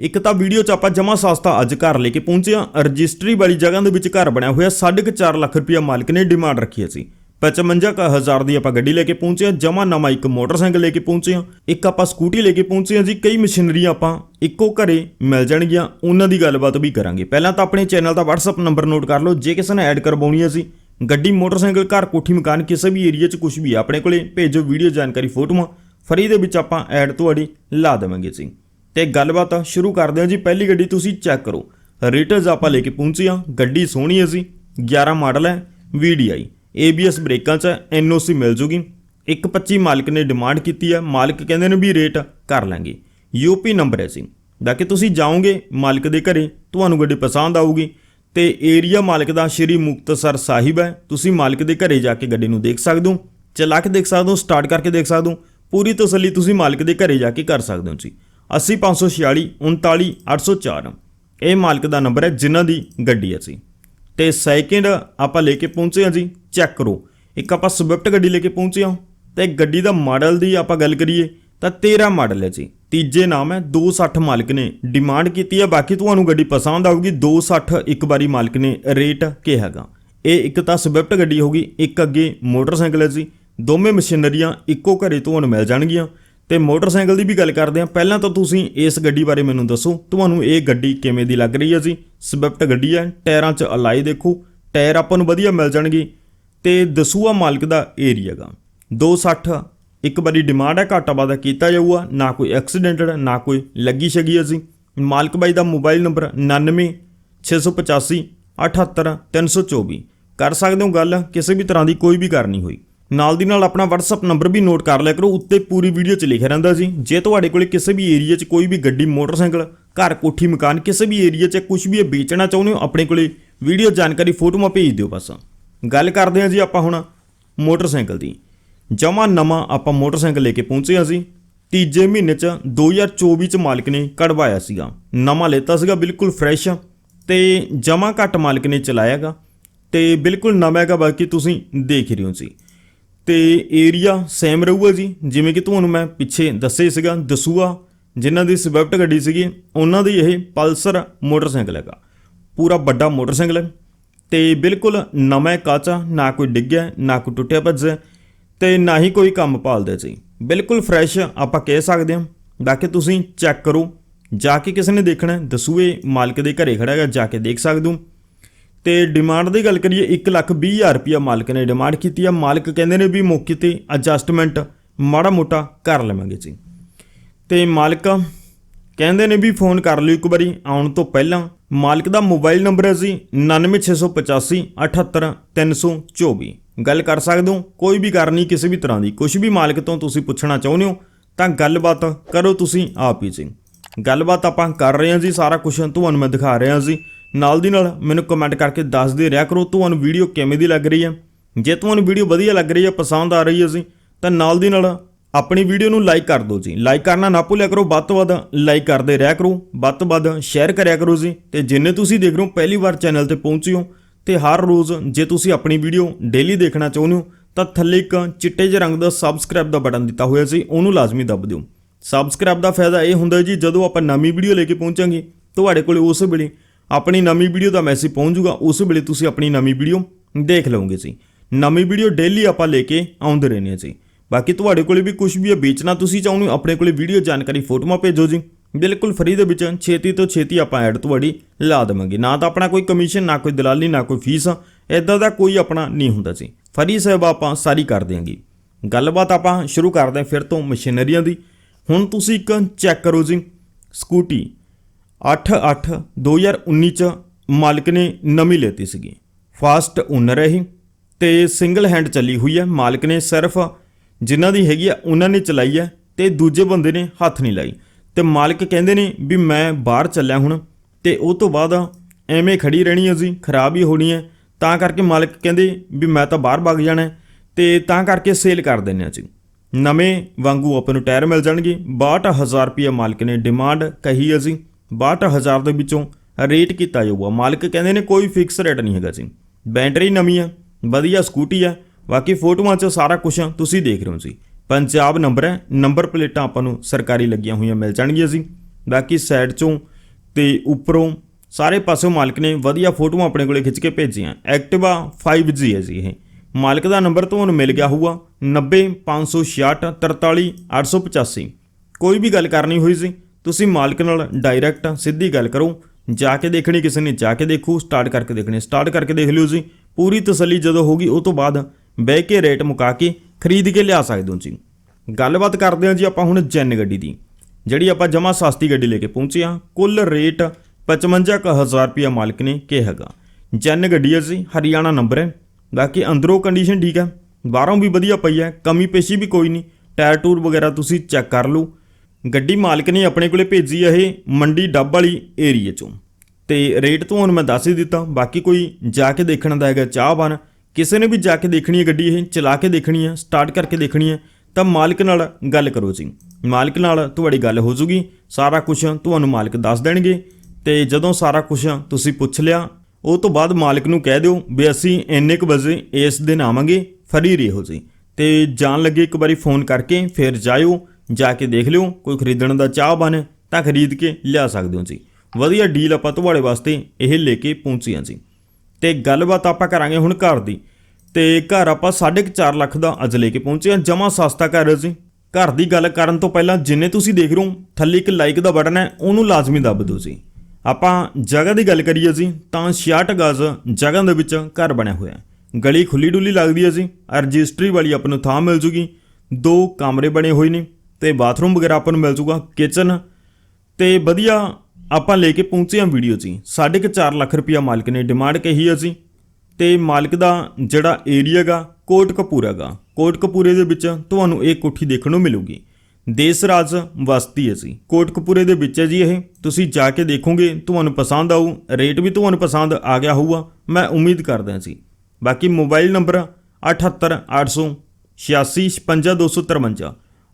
ਇੱਕ ਤਾਂ ਵੀਡੀਓ 'ਚ ਆਪਾਂ ਜਮਾ ਸਸਤਾ ਅੱਜ ਘਰ ਲੈ ਕੇ ਪਹੁੰਚੇ ਆ ਰਜਿਸਟਰੀ ਵਾਲੀ ਜਗ੍ਹਾ ਦੇ ਵਿੱਚ ਘਰ ਬਣਿਆ ਹੋਇਆ 4.5 ਲੱਖ ਰੁਪਇਆ ਮਾਲਕ ਨੇ ਡਿਮਾਂਡ ਰੱਖੀ ਸੀ 55 ਹਜ਼ਾਰ ਦੀ ਆਪਾਂ ਗੱਡੀ ਲੈ ਕੇ ਪਹੁੰਚੇ ਆ ਜਮਾ ਨਵਾਂ ਇੱਕ ਮੋਟਰਸਾਈਕਲ ਲੈ ਕੇ ਪਹੁੰਚੇ ਆ ਇੱਕ ਆਪਾਂ ਸਕੂਟੀ ਲੈ ਕੇ ਪਹੁੰਚੇ ਆ ਜੀ, ਕਈ ਮਸ਼ੀਨਰੀ ਆਪਾਂ ਇੱਕੋ ਘਰੇ ਮਿਲ ਜਾਣਗੀਆਂ, ਉਹਨਾਂ ਦੀ ਗੱਲਬਾਤ ਵੀ ਕਰਾਂਗੇ। ਪਹਿਲਾਂ ਤਾਂ ਆਪਣੇ ਚੈਨਲ ਦਾ WhatsApp ਨੰਬਰ ਨੋਟ ਕਰ ਲਓ, ਜੇ ਕਿਸੇ ਨੇ ਐਡ ਕਰਵਾਉਣੀ ਹੈ ਸੀ ਗੱਡੀ, ਮੋਟਰਸਾਈਕਲ, ਘਰ, ਕੋਠੀ, ਮਕਾਨ, ਕਿਸੇ ਵੀ ਏਰੀਆ 'ਚ ਕੁਝ ਵੀ ਆਪਣੇ ਕੋਲੇ ਭੇਜੋ ਵੀਡੀਓ ਜਾਣਕਾਰੀ ਫੋਟੋਆਂ, ਫਰੀ ਦੇ ਵਿੱਚ ਆਪਾਂ ਐਡ ਤੁਹਾਡੀ ਲਾ ਦੇਵਾਂਗੇ ਜੀ। ਤੇ ਗੱਲਬਾਤ ਸ਼ੁਰੂ ਕਰਦੇ ਹਾਂ ਜੀ। ਪਹਿਲੀ ਗੱਡੀ ਤੁਸੀਂ ਚੈੱਕ ਕਰੋ। ਰੇਟਰਸ ਆਪਾਂ ਲੈ ਕੇ ਪਹੁੰਚੇ ਆ ਗੱਡੀ ਸੋਹਣੀ ਹੈ ਜੀ। 11 ਮਾਡਲ ਹੈ VDI ABS ਬ੍ਰੇਕਾਂ 'ਚ NOC ਮਿਲ ਜੂਗੀ। 125 ਮਾਲਕ ਨੇ ਡਿਮਾਂਡ ਕੀਤੀ ਹੈ। ਮਾਲਕ ਕਹਿੰਦੇ ਨੇ ਵੀ ਰੇਟ ਕਰ ਲਾਂਗੇ। UP ਨੰਬਰ ਹੈ ਜੀ। ਬਾਕੀ ਤੁਸੀਂ ਜਾਓਗੇ ਮਾਲਕ ਦੇ ਘਰੇ, ਤੁਹਾਨੂੰ ਗੱਡੀ ਪਸੰਦ ਆਊਗੀ। ਤੇ ਏਰੀਆ ਮਾਲਕ ਦਾ ਸ਼੍ਰੀ ਮੁਕਤਸਰ ਸਾਹਿਬ ਹੈ। ਤੁਸੀਂ ਮਾਲਕ ਦੇ ਘਰੇ ਜਾ ਕੇ ਗੱਡੀ ਨੂੰ ਦੇਖ ਸਕਦੇ ਹੋ। ਚਲਾ ਕੇ ਦੇਖ ਸਕਦੇ ਹੋ ਸਟਾਰਟ ਕਰਕੇ ਦੇਖ ਸਕਦੇ ਹੋ। ਪੂਰੀ ਤਸੱਲੀ ਤੁਸੀਂ ਮਾਲਕ ਦੇ ਘਰੇ ਜਾ ਕੇ ਕਰ ਸਕਦੇ ਹੋ ਜੀ। 80546 39804 ਇਹ ਮਾਲਕ ਦਾ ਨੰਬਰ ਹੈ, ਜਿਨ੍ਹਾਂ ਦੀ ਗੱਡੀ ਹੈ ਜੀ ਤੇ ਸੈਕਿੰਡ ਆਪਾਂ ਲੈ ਕੇ ਪਹੁੰਚੇ ਹਾਂ ਜੀ ਚੈੱਕ ਕਰੋ। ਇੱਕ ਆਪਾਂ ਸਵਿਫਟ ਗੱਡੀ ਲੈ ਕੇ ਪਹੁੰਚੇ ਹਾਂ। ਤੇ ਗੱਡੀ ਦਾ ਮਾਡਲ ਦੀ ਆਪਾਂ ਗੱਲ ਕਰੀਏ, ਤਾਂ 13 ਮਾਡਲ ਹੈ ਜੀ। ਤੀਜੇ ਨਾਮ ਹੈ 260 ਮਾਲਕ ਨੇ ਡਿਮਾਂਡ ਕੀਤੀ ਹੈ। ਬਾਕੀ ਤੁਹਾਨੂੰ ਗੱਡੀ ਪਸੰਦ ਆਊਗੀ 260 ਇੱਕ ਵਾਰੀ ਮਾਲਕ ਨੇ ਰੇਟ ਕਿਹਾਗਾ ਇਹ ਇੱਕ ਤਾਂ ਸਵਿਫਟ ਗੱਡੀ ਹੋਗੀ ਇੱਕ ਅੱਗੇ ਮੋਟਰਸਾਈਕਲ ਹੈ ਜੀ। ਦੋਵੇਂ ਮਸ਼ੀਨਰੀਆਂ ਇੱਕੋ ਘਰੇ ਤੁਹਾਨੂੰ ਮਿਲ ਜਾਣਗੀਆਂ। ਤੇ ਮੋਟਰਸਾਈਕਲ ਦੀ ਵੀ ਗੱਲ ਕਰਦੇ ਹਾਂ। ਪਹਿਲਾਂ ਤਾਂ ਤੁਸੀਂ ਇਸ ਗੱਡੀ ਬਾਰੇ ਮੈਨੂੰ ਦੱਸੋ, ਤੁਹਾਨੂੰ ਇਹ ਗੱਡੀ ਕਿਵੇਂ ਦੀ ਲੱਗ ਰਹੀ ਹੈ ਜੀ? ਸਵਿਫਟ ਗੱਡੀ ਹੈ, ਟਾਇਰਾਂ 'ਚ ਅਲਾਈ ਦੇਖੋ, ਟਾਇਰ ਆਪਾਂ ਨੂੰ ਵਧੀਆ ਮਿਲ ਜਾਣਗੇ। ਤੇ ਦਸੂਆ ਮਾਲਕ ਦਾ ਏਰੀਆ ਗਾ। 260 ਇੱਕ ਵਾਰੀ ਡਿਮਾਂਡ ਹੈ, ਘਾਟਾ ਵਾਦਾ ਕੀਤਾ ਜਾਊਗਾ, ਨਾ ਕੋਈ ਐਕਸੀਡੈਂਟਡ ਨਾ ਕੋਈ ਲੱਗੀ ਸ਼ਗੀ ਹੈ ਜੀ। ਮਾਲਕ ਬਾਈ ਦਾ ਮੋਬਾਈਲ ਨੰਬਰ 99 685 78 324 ਕਰ ਸਕਦੇ ਹੋ ਗੱਲ, ਕਿਸੇ ਵੀ ਤਰ੍ਹਾਂ ਦੀ ਕੋਈ ਵੀ ਕਰਨੀ ਹੋਈ। ਨਾਲ ਦੀ ਨਾਲ ਆਪਣਾ WhatsApp ਨੰਬਰ ਵੀ ਨੋਟ ਕਰ ਲਿਆ ਕਰੋ, ਉੱਤੇ ਪੂਰੀ ਵੀਡੀਓ 'ਚ ਲਿਖਿਆ ਰਹਿੰਦਾ ਜੀ ਜੇ ਤੁਹਾਡੇ ਕੋਲੇ ਕਿਸੇ ਵੀ ਏਰੀਆ 'ਚ ਕੋਈ ਵੀ ਗੱਡੀ, ਮੋਟਰਸਾਈਕਲ, ਘਰ, ਕੋਠੀ, ਮਕਾਨ, ਕਿਸੇ ਵੀ ਏਰੀਆ 'ਚ ਕੁਝ ਵੀ ਇਹ ਵੇਚਣਾ ਚਾਹੁੰਦੇ ਹੋ, ਆਪਣੇ ਕੋਲੇ ਵੀਡੀਓ ਜਾਣਕਾਰੀ ਫੋਟੋਆਂ ਭੇਜ ਦਿਓ ਬਸ। ਗੱਲ ਕਰਦੇ ਹਾਂ ਜੀ ਆਪਾਂ ਹੁਣ ਮੋਟਰਸਾਈਕਲ ਦੀ। ਜਮਾ ਨਵਾਂ ਆਪਾਂ ਮੋਟਰਸਾਈਕਲ ਲੈ ਕੇ ਪਹੁੰਚੇ ਹਾਂ ਜੀ। ਤੀਜੇ ਮਹੀਨੇ 'ਚ 2024 'ਚ ਮਾਲਕ ਨੇ ਕਢਵਾਇਆ ਸੀਗਾ। ਨਵਾਂ ਲੈਤਾ ਸੀਗਾ, ਬਿਲਕੁਲ ਫਰੈਸ਼ ਤੇ ਜਮਾ ਘੱਟ ਮਾਲਕ ਨੇ ਚਲਾਇਆਗਾ। ਤੇ ਬਿਲਕੁਲ ਨਵਾਂ ਹੈਗਾ, ਬਾਕੀ ਤੁਸੀਂ ਦੇਖ ਰਹੇ ਹੋ ਜੀ। ਤੇ ਏਰੀਆ ਸੇਮ ਰਹੂਗਾ ਜੀ। ਜਿਵੇਂ ਕਿ ਤੁਹਾਨੂੰ ਮੈਂ ਪਿੱਛੇ ਦੱਸੇ ਸੀਗਾ ਦਸੂਆ ਜਿਨ੍ਹਾਂ ਦੀ ਸਵਿਫਟ ਗੱਡੀ ਸੀਗੀ ਉਹਨਾਂ ਦੀ ਇਹ ਪਲਸਰ ਮੋਟਰਸਾਈਕਲ ਹੈਗਾ। ਪੂਰਾ ਵੱਡਾ ਮੋਟਰਸਾਈਕਲ ਹੈ। ਤੇ ਬਿਲਕੁਲ ਨਵਾਂ ਕਾਚਾ ਨਾ ਕੋਈ ਡਿੱਗਿਆ ਨਾ ਕੋਈ ਟੁੱਟਿਆ ਭੱਜਿਆ ਤੇ ਨਾ ਹੀ ਕੋਈ ਕੰਮ ਭਾਲਦੇ ਸੀ ਬਿਲਕੁਲ ਫਰੈਸ਼ ਆਪਾਂ ਕਹਿ ਸਕਦੇ ਹਾਂ। ਬਾਕੀ ਤੁਸੀਂ ਚੈੱਕ ਕਰੋ। ਜਾ ਕੇ ਕਿਸੇ ਨੇ ਦੇਖਣਾ ਹੈ, ਦਸੂਏ ਮਾਲਕ ਦੇ ਘਰੇ ਖੜਾ ਹੈਗਾ ਜਾ ਕੇ ਦੇਖ ਸਕਦੇ ਹੋ। ਤੇ ਡਿਮਾਂਡ ਦੀ ਗੱਲ ਕਰੀਏ 1 ਲੱਖ 20 ਹਜ਼ਾਰ ਰੁਪਇਆ ਮਾਲਕ ਨੇ ਡਿਮਾਂਡ ਕੀਤੀ ਆ। ਮਾਲਕ ਕਹਿੰਦੇ ਨੇ ਵੀ ਮੌਕੇ ਤੇ ਐਡਜਸਟਮੈਂਟ ਮਾੜਾ ਮੋਟਾ ਕਰ ਲਵਾਂਗੇ ਜੀ। ਤੇ ਮਾਲਕ ਕਹਿੰਦੇ ਨੇ ਵੀ ਫੋਨ ਕਰ ਲਿਓ ਇੱਕ ਵਾਰੀ, ਆਉਣ ਤੋਂ ਪਹਿਲਾਂ। ਮਾਲਕ ਦਾ ਮੋਬਾਈਲ ਨੰਬਰ ਹੈ ਜੀ 99685 78324 ਗੱਲ ਕਰ ਸਕਦੇ ਹੋ, ਕੋਈ ਵੀ ਕਰਨੀ ਕਿਸੇ ਵੀ ਤਰ੍ਹਾਂ ਦੀ। ਕੁਝ ਵੀ ਮਾਲਕ ਤੋਂ ਤੁਸੀਂ ਪੁੱਛਣਾ ਚਾਹੁੰਦੇ ਹੋ, ਤਾਂ ਗੱਲਬਾਤ ਕਰੋ ਤੁਸੀਂ ਆਪ ਹੀ ਜੀ। ਗੱਲਬਾਤ ਆਪਾਂ ਕਰ ਰਹੇ ਹਾਂ ਜੀ, ਸਾਰਾ ਕੁਝ ਤੁਹਾਨੂੰ ਮੈਂ ਦਿਖਾ ਰਿਹਾ ਜੀ। ਨਾਲ ਦੀ ਨਾਲ ਮੈਨੂੰ ਕਮੈਂਟ ਕਰਕੇ ਦੱਸਦੇ ਰਿਹਾ ਕਰੋ, ਤੁਹਾਨੂੰ ਵੀਡੀਓ ਕਿਵੇਂ ਦੀ ਲੱਗ ਰਹੀ ਹੈ? ਜੇ ਤੁਹਾਨੂੰ ਵੀਡੀਓ ਵਧੀਆ ਲੱਗ ਰਹੀ ਹੈ, ਪਸੰਦ ਆ ਰਹੀ ਹੈ ਜੀ, ਤਾਂ ਨਾਲ ਦੀ ਨਾਲ ਆਪਣੀ ਵੀਡੀਓ ਨੂੰ ਲਾਈਕ ਕਰ ਦਿਓ ਜੀ। ਲਾਈਕ ਕਰਨਾ ਨਾ ਭੁੱਲਿਆ ਕਰੋ, ਵੱਧ ਤੋਂ ਵੱਧ ਲਾਈਕ ਕਰਦੇ ਰਿਹਾ ਕਰੋ, ਵੱਧ ਤੋਂ ਵੱਧ ਸ਼ੇਅਰ ਕਰਿਆ ਕਰੋ ਜੀ। ਤੇ ਜਿੰਨੇ ਤੁਸੀਂ ਦੇਖ ਰਹੇ ਹੋ, ਪਹਿਲੀ ਵਾਰ ਚੈਨਲ ਤੇ ਪਹੁੰਚੇ ਹੋ, ਤੇ ਹਰ ਰੋਜ਼ ਜੇ ਤੁਸੀਂ ਆਪਣੀ ਵੀਡੀਓ ਡੇਲੀ ਦੇਖਣਾ ਚਾਹੁੰਦੇ ਹੋ, ਤਾਂ ਥੱਲੇ ਇੱਕ ਚਿੱਟੇ ਜਿਹੇ ਰੰਗ ਦਾ ਸਬਸਕ੍ਰਾਈਬ ਦਾ ਬਟਨ ਦਿੱਤਾ ਹੋਇਆ ਸੀ, ਉਹਨੂੰ ਲਾਜ਼ਮੀ ਦੱਬ ਦਿਓ। ਸਬਸਕ੍ਰਾਈਬ ਦਾ ਫਾਇਦਾ ਇਹ ਹੁੰਦਾ ਜੀ, ਜਦੋਂ ਆਪਾਂ ਨਵੀਂ ਵੀਡੀਓ ਲੈ ਕੇ ਪਹੁੰਚਾਂਗੇ, ਤੁਹਾਡੇ ਕੋਲ ਉਸ ਵੇਲੇ ਆਪਣੀ ਨਵੀਂ ਵੀਡੀਓ ਦਾ ਮੈਸੇਜ ਪਹੁੰਚੂਗਾ ਉਸ ਵੇਲੇ ਤੁਸੀਂ ਆਪਣੀ ਨਵੀਂ ਵੀਡੀਓ ਦੇਖ ਲਓਗੇ ਜੀ। ਨਵੀਂ ਵੀਡੀਓ ਡੇਲੀ ਆਪਾਂ ਲੈ ਕੇ ਆਉਂਦੇ ਰਹਿੰਦੇ ਹਾਂ ਜੀ। ਬਾਕੀ ਤੁਹਾਡੇ ਕੋਲੇ ਵੀ ਕੁਝ ਵੀ ਹੈ, ਵੇਚਣਾ ਤੁਸੀਂ ਚਾਹੁੰਦੇ ਹੋ, ਆਪਣੇ ਕੋਲੇ ਵੀਡੀਓ ਜਾਣਕਾਰੀ ਫੋਟੋਆਂ ਭੇਜੋ ਜੀ। ਬਿਲਕੁਲ ਫਰੀ ਦੇ ਵਿੱਚ ਛੇਤੀ ਤੋਂ ਛੇਤੀ ਆਪਾਂ ਐਡ ਤੁਹਾਡੀ ਲਾ ਦੇਵਾਂਗੇ। ਨਾ ਤਾਂ ਆਪਣਾ ਕੋਈ ਕਮਿਸ਼ਨ ਨਾ ਕੋਈ ਦਲਾਲੀ, ਨਾ ਕੋਈ ਫੀਸ ਇਦਾਂ ਦਾ ਕੋਈ ਆਪਣਾ ਨਹੀਂ ਹੁੰਦਾ ਜੀ। ਫਰੀ ਸੇਵਾ ਆਪਾਂ ਸਾਰੀ ਕਰ ਦਿਆਂਗੇ। ਗੱਲਬਾਤ ਆਪਾਂ ਸ਼ੁਰੂ ਕਰਦੇ ਹਾਂ ਫਿਰ ਤੋਂ ਮਸ਼ੀਨਰੀਆਂ ਦੀ। ਹੁਣ ਤੁਸੀਂ ਇੱਕ ਚੈੱਕ ਕਰੋ ਜੀ, ਸਕੂਟੀ। 8/8/2019 ਚ ਮਾਲਕ ਨੇ ਨਵੀਂ ਲੈਤੀ ਸੀਗੀ। ਫਾਸਟ ਓਨਰ ਹੈ ਇਹ ਤੇ ਸਿੰਗਲ ਹੈਂਡ ਚੱਲੀ ਹੋਈ ਹੈ। ਮਾਲਕ ਨੇ ਸਿਰਫ ਜਿਨ੍ਹਾਂ ਦੀ ਹੈਗੀ ਆ, ਉਹਨਾਂ ਨੇ ਚਲਾਈ ਹੈ ਤੇ ਦੂਜੇ ਬੰਦੇ ਨੇ ਹੱਥ ਨਹੀਂ ਲਾਈ। ਤੇ ਮਾਲਕ ਕਹਿੰਦੇ ਨੇ ਵੀ ਮੈਂ ਬਾਹਰ ਚੱਲਿਆ ਹੁਣ ਤੇ ਉਹ ਤੋਂ ਬਾਅਦ ਐਵੇਂ ਖੜੀ ਰਹਿਣੀ ਹੈ ਜੀ, ਖਰਾਬ ਹੀ ਹੋਣੀ ਹੈ। ਤਾਂ ਕਰਕੇ ਮਾਲਕ ਕਹਿੰਦੇ ਵੀ ਮੈਂ ਤਾਂ ਬਾਹਰ ਭੱਗ ਜਾਣਾ ਹੈ ਤੇ ਤਾਂ ਕਰਕੇ ਸੇਲ ਕਰ ਦਿੰਨੇ ਆ ਜੀ। ਨਵੇਂ ਵਾਂਗੂ ਆਪਾਂ ਨੂੰ ਟਾਇਰ ਮਿਲ ਜਾਣਗੇ। 62000 ਰੁਪਏ ਮਾਲਕ ਨੇ ਡਿਮਾਂਡ ਕਹੀ ਹੈ ਜੀ। 62000 ਦੇ ਵਿੱਚੋਂ ਰੇਟ ਕੀਤਾ ਜਾਊਗਾ। ਮਾਲਕ ਕਹਿੰਦੇ ਨੇ ਕੋਈ ਫਿਕਸ ਰੇਟ ਨਹੀਂ ਹੈਗਾ ਜੀ। ਬੈਟਰੀ ਨਵੀਂ ਹੈ ਵਧੀਆ ਸਕੂਟੀ ਹੈ ਬਾਕੀ ਫੋਟੋਆਂ 'ਚ ਸਾਰਾ ਕੁਝ ਤੁਸੀਂ ਦੇਖ ਰਹੇ ਹੋ ਜੀ। ਪੰਜਾਬ ਨੰਬਰ ਹੈ, ਨੰਬਰ ਪਲੇਟਾਂ ਆਪਾਂ ਨੂੰ ਸਰਕਾਰੀ ਲੱਗੀਆਂ ਹੋਈਆਂ ਮਿਲ ਜਾਣਗੀਆਂ ਜੀ। ਬਾਕੀ ਸਾਈਡ 'ਚੋਂ ਤੇ ਉੱਪਰੋਂ ਸਾਰੇ ਪਾਸਿਓਂ ਮਾਲਕ ਨੇ ਵਧੀਆ ਫੋਟੋਆਂ ਆਪਣੇ ਕੋਲੇ ਖਿੱਚ ਕੇ ਭੇਜੀਆਂ। ਐਕਟਿਵਾ 5G ਹੈ ਜੀ ਇਹ। ਮਾਲਕ ਦਾ ਨੰਬਰ ਤੁਹਾਨੂੰ ਮਿਲ ਗਿਆ ਹੋਊਗਾ 90566 43885 ਕੋਈ ਵੀ ਗੱਲ ਕਰਨੀ ਹੋਈ ਸੀ ਤੁਸੀਂ ਮਾਲਕ ਨਾਲ ਡਾਇਰੈਕਟ ਸਿੱਧੀ ਗੱਲ ਕਰੋ, ਜਾ ਕੇ ਦੇਖਣੀ ਕਿਸੇ ਨੇ, ਜਾ ਕੇ ਦੇਖੋ ਸਟਾਰਟ ਕਰਕੇ ਦੇਖਣੀ ਸਟਾਰਟ ਕਰਕੇ ਦੇਖ ਲਿਓ ਜੀ। ਪੂਰੀ ਤਸੱਲੀ ਜਦੋਂ ਹੋਗੀ ਉਹ ਤੋਂ ਬਾਅਦ ਬਹਿ ਕੇ ਰੇਟ ਮੁਕਾ ਕੇ ਖਰੀਦ ਕੇ ਲਿਆ ਸਕਦੇ ਹੋ ਜੀ। ਗੱਲਬਾਤ ਕਰਦੇ ਹਾਂ ਜੀ ਆਪਾਂ ਹੁਣ ਜੈਨ ਗੱਡੀ ਦੀ। ਜਿਹੜੀ ਆਪਾਂ ਜਮਾ ਸਸਤੀ ਗੱਡੀ ਲੈ ਕੇ ਪਹੁੰਚੇ ਹਾਂ, ਕੁੱਲ ਰੇਟ 55000 ਰੁਪਇਆ ਮਾਲਕ ਨੇ ਕਿਹਾਗਾ ਜੈਨ ਗੱਡੀ ਹੈ ਜੀ, ਹਰਿਆਣਾ ਨੰਬਰ ਹੈ। ਬਾਕੀ ਅੰਦਰੋਂ ਕੰਡੀਸ਼ਨ ਠੀਕ ਹੈ, ਬਾਹਰੋਂ ਵੀ ਵਧੀਆ ਪਈ ਹੈ, ਕਮੀ ਪੇਸ਼ੀ ਵੀ ਕੋਈ ਨਹੀਂ। ਟਾਇਰ ਟੂਰ ਵਗੈਰਾ ਤੁਸੀਂ ਚੈੱਕ ਕਰ ਲਓ। ਗੱਡੀ ਮਾਲਕ ਨੇ ਆਪਣੇ ਕੋਲੇ ਭੇਜੀ ਹੈ ਇਹ ਮੰਡੀ ਡੱਬ ਵਾਲੀ ਏਰੀਏ ਚੋਂ। ਤੇ ਰੇਟ ਤੁਹਾਨੂੰ ਮੈਂ ਦੱਸ ਹੀ ਦਿੱਤਾ, ਬਾਕੀ ਕੋਈ ਜਾ ਕੇ ਦੇਖਣ ਦਾ ਹੈਗਾ ਚਾਹਵਾਨ। ਕਿਸੇ ਨੇ ਵੀ ਜਾ ਕੇ ਦੇਖਣੀ ਹੈ ਗੱਡੀ ਇਹ, ਚਲਾ ਕੇ ਦੇਖਣੀ ਹੈ, ਸਟਾਰਟ ਕਰਕੇ ਦੇਖਣੀ ਹੈ, ਤਾਂ ਮਾਲਕ ਨਾਲ ਗੱਲ ਕਰੋ ਜੀ। ਮਾਲਕ ਨਾਲ ਤੁਹਾਡੀ ਗੱਲ ਹੋ ਜੂਗੀ, ਸਾਰਾ ਕੁਝ ਤੁਹਾਨੂੰ ਮਾਲਕ ਦੱਸ ਦੇਣਗੇ। ਤੇ ਜਦੋਂ ਸਾਰਾ ਕੁਝ ਤੁਸੀਂ ਪੁੱਛ ਲਿਆ, ਉਹ ਤੋਂ ਬਾਅਦ ਮਾਲਕ ਨੂੰ ਕਹਿ ਦਿਓ ਵੀ ਅਸੀਂ ਇੰਨੇ ਕੁ ਵਜੇ ਇਸ ਦਿਨ ਆਵਾਂਗੇ, ਫਰੀ ਰਹੋ ਜੀ। ਤੇ ਜਾਣ ਲੱਗੇ ਇੱਕ ਵਾਰੀ ਫੋਨ ਕਰਕੇ, ਫਿਰ ਜਾਇਓ ਜਾ ਕੇ ਦੇਖ ਲਿਓ, ਕੋਈ ਖਰੀਦਣ ਦਾ ਚਾਹ ਬਣ, ਤਾਂ ਖਰੀਦ ਕੇ ਲਿਆ ਸਕਦੇ ਹੋ ਜੀ। ਵਧੀਆ ਡੀਲ ਆਪਾਂ ਤੁਹਾਡੇ ਵਾਸਤੇ ਇਹ ਲੈ ਕੇ ਪਹੁੰਚੇ ਹਾਂ ਜੀ। ਤੇ ਗੱਲਬਾਤ ਆਪਾਂ ਕਰਾਂਗੇ ਹੁਣ ਘਰ ਦੀ। ਤੇ ਘਰ ਆਪਾਂ 4.5 ਲੱਖ ਦਾ ਅੱਜ ਲੈ ਕੇ ਪਹੁੰਚੇ ਹਾਂ, ਜਮਾ ਸਸਤਾ ਘਰ ਜੀ। ਘਰ ਦੀ ਗੱਲ ਕਰਨ ਤੋਂ ਪਹਿਲਾਂ ਜਿੰਨੇ ਤੁਸੀਂ ਦੇਖ ਰਹੇ ਹੋ, ਥੱਲੇ ਇੱਕ ਲਾਈਕ ਦਾ ਬਟਨ ਹੈ, ਉਹਨੂੰ ਲਾਜ਼ਮੀ ਦੱਬ ਦਿਓ ਜੀ। ਆਪਾਂ ਜਗ੍ਹਾ ਦੀ ਗੱਲ ਕਰੀਏ ਜੀ, ਤਾਂ 66 ਗਜ਼ ਜਗ੍ਹਾ ਦੇ ਵਿੱਚ ਘਰ ਬਣਿਆ ਹੋਇਆ ਹੈ। ਗਲੀ ਖੁੱਲੀ ਡੁੱਲੀ ਲੱਗਦੀ ਹੈ ਜੀ ਰਜਿਸਟਰੀ ਵਾਲੀ ਆਪਾਂ ਨੂੰ ਥਾਂ ਮਿਲ ਜੂਗੀ। ਦੋ ਕਮਰੇ ਬਣੇ ਹੋਏ ਨੇ। ਤੇ ਬਾਥਰੂਮ ਵਗੈਰਾ ਆਪਾਂ ਨੂੰ ਮਿਲ ਜੂਗਾ ਕਿਚਨ ਤੇ ਵਧੀਆ ਆਪਾਂ ਲੈ ਕੇ ਪਹੁੰਚੇ ਹਾਂ ਵੀਡੀਓ 'ਚ ਹੀ। ਸਾਢੇ ਕੁ ਚਾਰ ਲੱਖ ਰੁਪਇਆ ਮਾਲਕ ਨੇ ਡਿਮਾਂਡ ਕਹੀ ਹੈ ਜੀ ਤੇ ਮਾਲਕ ਦਾ ਜਿਹੜਾ ਏਰੀਆ ਗਾ ਕੋਟ ਕਪੂਰਾ ਗਾ ਕੋਟ ਕਪੂਰੇ ਦੇ ਵਿੱਚ ਤੁਹਾਨੂੰ ਇਹ ਕੋਠੀ ਦੇਖਣ ਨੂੰ ਮਿਲੂਗੀ। ਦੇਸ ਰਾਜ ਵਸਤੀ ਹੈ ਜੀ। ਕੋਟ ਕਪੂਰੇ ਦੇ ਵਿੱਚ ਹੈ ਜੀ ਇਹ। ਤੁਸੀਂ ਜਾ ਕੇ ਦੇਖੋਗੇ, ਤੁਹਾਨੂੰ ਪਸੰਦ ਆਊ। ਰੇਟ ਵੀ ਤੁਹਾਨੂੰ ਪਸੰਦ ਆ ਗਿਆ ਹੋਊਗਾ। ਮੈਂ ਉਮੀਦ ਕਰਦਾ ਜੀ। ਬਾਕੀ ਮੋਬਾਈਲ ਨੰਬਰ 78886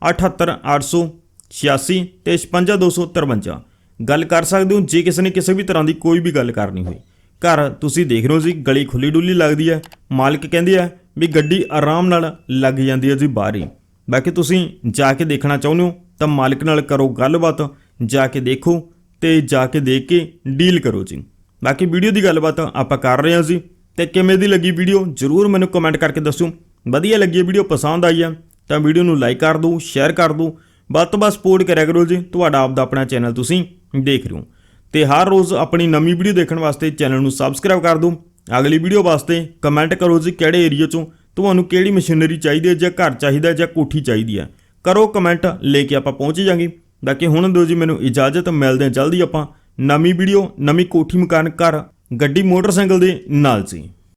78886 ਤੇ 55253 ਗੱਲ ਕਰ ਸਕਦੇ ਹੋ, ਜੇ ਕਿਸੇ ਨੇ ਕਿਸੇ ਵੀ ਤਰ੍ਹਾਂ ਦੀ ਕੋਈ ਵੀ ਗੱਲ ਕਰਨੀ ਹੋਈ। ਘਰ ਤੁਸੀਂ ਦੇਖ ਰਹੇ ਹੋ ਜੀ, ਗਲੀ ਖੁੱਲੀ ਡੁੱਲੀ ਲੱਗਦੀ ਹੈ। ਮਾਲਕ ਕਹਿੰਦੇ ਆ ਵੀ ਗੱਡੀ ਆਰਾਮ ਨਾਲ ਲੱਗ ਜਾਂਦੀ ਹੈ ਜੀ ਬਾਹਰ। ਹੀ ਬਾਕੀ ਤੁਸੀਂ ਜਾ ਕੇ ਦੇਖਣਾ ਚਾਹੁੰਦੇ ਹੋ, ਤਾਂ ਮਾਲਕ ਨਾਲ ਕਰੋ ਗੱਲਬਾਤ, ਜਾ ਕੇ ਦੇਖੋ ਤੇ ਜਾ ਕੇ ਦੇਖ ਕੇ ਡੀਲ ਕਰੋ ਜੀ। ਬਾਕੀ ਵੀਡੀਓ ਦੀ ਗੱਲਬਾਤ ਆਪਾਂ ਕਰ ਰਹੇ ਹਾਂ ਜੀ, ਤੇ ਕਿਵੇਂ ਦੀ ਲੱਗੀ ਵੀਡੀਓ, ਜਰੂਰ ਮੈਨੂੰ ਕਮੈਂਟ ਕਰਕੇ ਦੱਸੋ ਵਧੀਆ ਲੱਗੀ ਵੀਡੀਓ, ਪਸੰਦ ਆਈ ਆ ਤਾਂ ਵੀਡੀਓ ਨੂੰ ਲਾਈਕ ਕਰ ਦਿਓ ਸ਼ੇਅਰ ਕਰ ਦਿਓ। ਵੱਧ ਤੋਂ ਵੱਧ ਸਪੋਰਟ ਕਰਿਆ ਕਰੋ ਜੀ। ਤੁਹਾਡਾ ਆਪਦਾ ਆਪਣਾ ਚੈਨਲ ਤੁਸੀਂ ਦੇਖ ਰਹੇ ਹੋ। ਤੇ ਹਰ ਰੋਜ਼ ਆਪਣੀ ਨਵੀਂ ਵੀਡੀਓ ਦੇਖਣ ਵਾਸਤੇ ਚੈਨਲ ਨੂੰ ਸਬਸਕ੍ਰਾਈਬ ਕਰ ਦਿਓ। ਅਗਲੀ ਵੀਡੀਓ ਵਾਸਤੇ ਕਮੈਂਟ ਕਰੋ ਜੀ ਕਿਹੜੇ ਏਰੀਆ ਚੋਂ, ਤੁਹਾਨੂੰ ਕਿਹੜੀ ਮਸ਼ੀਨਰੀ ਚਾਹੀਦੀ ਹੈ ਜਾਂ ਘਰ ਚਾਹੀਦਾ ਜਾਂ ਕੋਠੀ ਚਾਹੀਦੀ ਹੈ। ਕਰੋ ਕਮੈਂਟ ਲੈ ਕੇ ਆਪਾਂ ਪਹੁੰਚ ਜਾਾਂਗੇ ਬਾਕੀ ਹੁਣ ਦਿਓ ਜੀ ਮੈਨੂੰ ਇਜਾਜ਼ਤ, ਮਿਲਦੇ ਹਾਂ ਜਲਦੀ ਆਪਾਂ। ਨਵੀਂ ਵੀਡੀਓ, ਨਵੀਂ ਕੋਠੀ ਮਕਾਨ ਘਰ, ਗੱਡੀ ਮੋਟਰਸਾਈਕਲ ਦੇ ਨਾਲ ਜੀ।